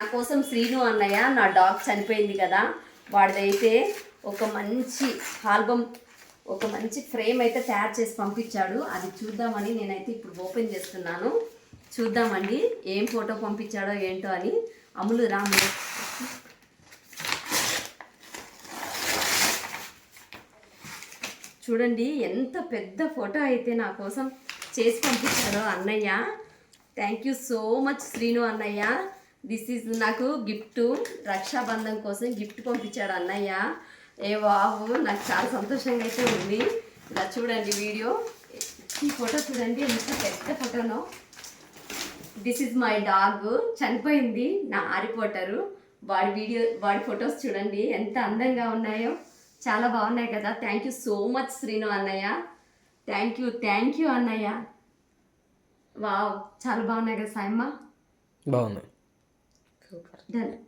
నా కోసం శ్రీను అన్నయ్య నా డాగ్ చనిపోయింది కదా వాడిదైతే ఒక మంచి ఆల్బమ్ ఒక మంచి ఫ్రేమ్ అయితే తయారు చేసి పంపించాడు. అది చూద్దామని నేనైతే ఇప్పుడు ఓపెన్ చేస్తున్నాను. చూద్దామండి ఏం ఫోటో పంపించాడో ఏంటో అని. అమ్ములు రాము చూడండి ఎంత పెద్ద ఫోటో అయితే నా కోసం చేసి పంపించాడో అన్నయ్య. Thank you so much Srinu అన్నయ్య. దిస్ ఈజ్ నాకు గిఫ్ట్ రక్షాబంధం కోసం గిఫ్ట్ పంపించాడు అన్నయ్య. ఏ బాబు నాకు చాలా సంతోషంగా అయితే ఉంది. ఇలా చూడండి వీడియో. ఈ ఫోటో చూడండి ఎంత పెద్ద ఫోటోనో. దిస్ ఈజ్ మై డాగ్ చనిపోయింది నా ఆరిపోటరు వాడి వీడియో వాడి ఫొటోస్ చూడండి ఎంత అందంగా ఉన్నాయో. చాలా బాగున్నాయి కదా. Thank you so much Srinu అన్నయ్య. థ్యాంక్ యూ థ్యాంక్ యూ అన్నయ్య. వావ్ చాలా బాగున్నాయి కదా సాయమ్మ Super. Done.